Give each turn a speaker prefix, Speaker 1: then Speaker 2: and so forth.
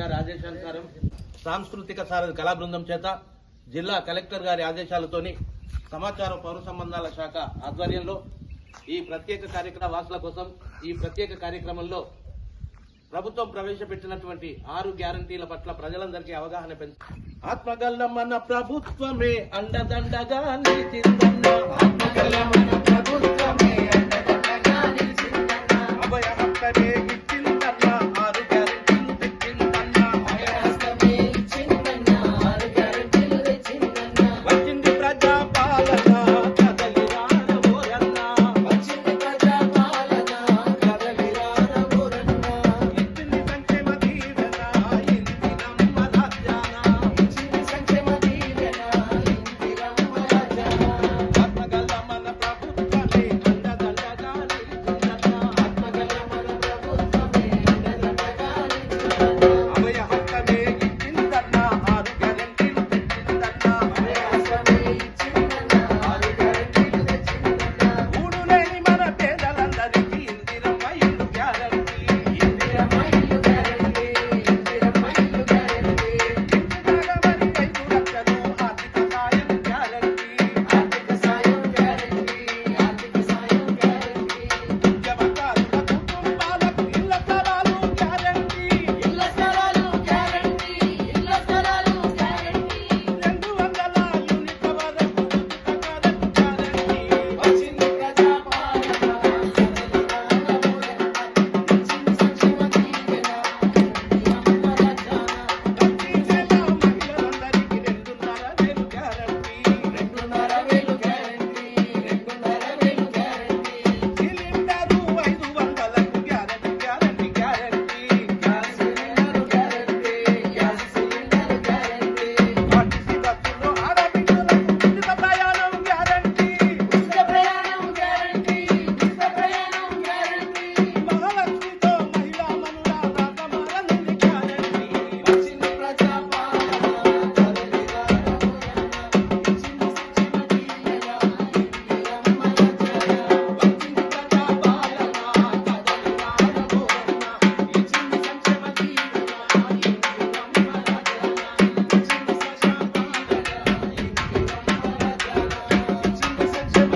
Speaker 1: గారి ఆదేశానుసారం సాంస్కృతిక సారథి కళా బృందం చేత జిల్లా కలెక్టర్ గారి ఆదేశాలతోని సమాచార పౌర సంబంధాల శాఖ ఆధ్వర్యంలో ఈ ప్రత్యేక కార్యక్రమ వాసుల కోసం ఈ ప్రత్యేక కార్యక్రమంలో ప్రభుత్వం ప్రవేశపెట్టినటువంటి ఆరు గ్యారంటీల పట్ల ప్రజలందరికీ అవగాహన పెంచ ఆత్మగల్ల మన ప్రభుత్వమే అండదండగా నిలిచిందన్న